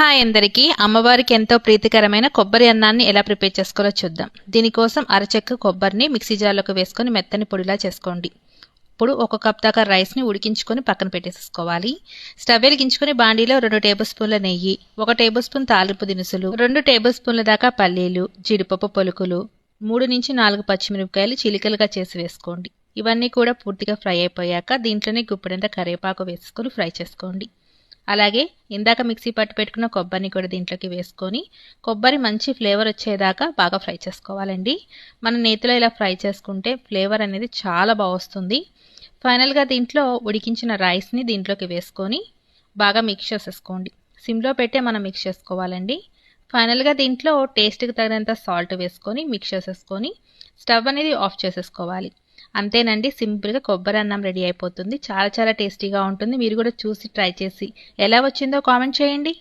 Hi అందరికీ. అమ్మవారికి ఎంతో ప్రీతికరమైన కొబ్బరి అన్నాన్ని ఎలా ప్రిపేర్ చేసుకోవాలో చూద్దాం. దీనికోసం అరచెక్క కొబ్బరిని మిక్సీ జార్లోకి వేసుకొని మెత్తని పొడిలా చేసుకోండి. ఇప్పుడు ఒక కప్ దాకా రైస్ని ఉడికించుకొని పక్కన పెట్టేసుకోవాలి స్టవ్ వెలిగించుకొని బాండీలో రెండు టేబుల్ స్పూన్ల నెయ్యి ఒక టేబుల్ స్పూన్ తాలింపు దినుసులు రెండు టేబుల్ స్పూన్ల దాకా పల్లీలు జీడిపప్పు పొలుకులు మూడు నుంచి నాలుగు పచ్చిమిరపకాయలు చిలికలుగా చేసి వేసుకోండి. ఇవన్నీ కూడా పూర్తిగా ఫ్రై అయిపోయాక దీంట్లోనే గుప్పెడంత కరివేపాకు వేసుకొని ఫ్రై చేసుకోండి. అలాగే ఇందాక మిక్సీ పట్టు పెట్టుకున్న కొబ్బరిని కూడా దీంట్లోకి వేసుకొని కొబ్బరి మంచి ఫ్లేవర్ వచ్చేదాకా బాగా ఫ్రై చేసుకోవాలండి. మన నేతిలో ఇలా ఫ్రై చేసుకుంటే ఫ్లేవర్ అనేది చాలా బాగా వస్తుంది. ఫైనల్గా దీంట్లో ఉడికించిన రైస్ని దీంట్లోకి వేసుకొని బాగా మిక్స్ చేసేసుకోండి. సిమ్లో పెట్టే మనం మిక్స్ చేసుకోవాలండి. ఫైనల్గా దీంట్లో టేస్ట్కి తగినంత సాల్ట్ వేసుకొని మిక్స్ చేసేసుకొని స్టవ్ అనేది ఆఫ్ చేసేసుకోవాలి. అంతేనండి సింపుల్గా కొబ్బరి అన్నం రెడీ అయిపోతుంది. చాలా చాలా టేస్టీగా ఉంటుంది. మీరు కూడా చూసి ట్రై చేసి ఎలా వచ్చిందో కామెంట్ చేయండి.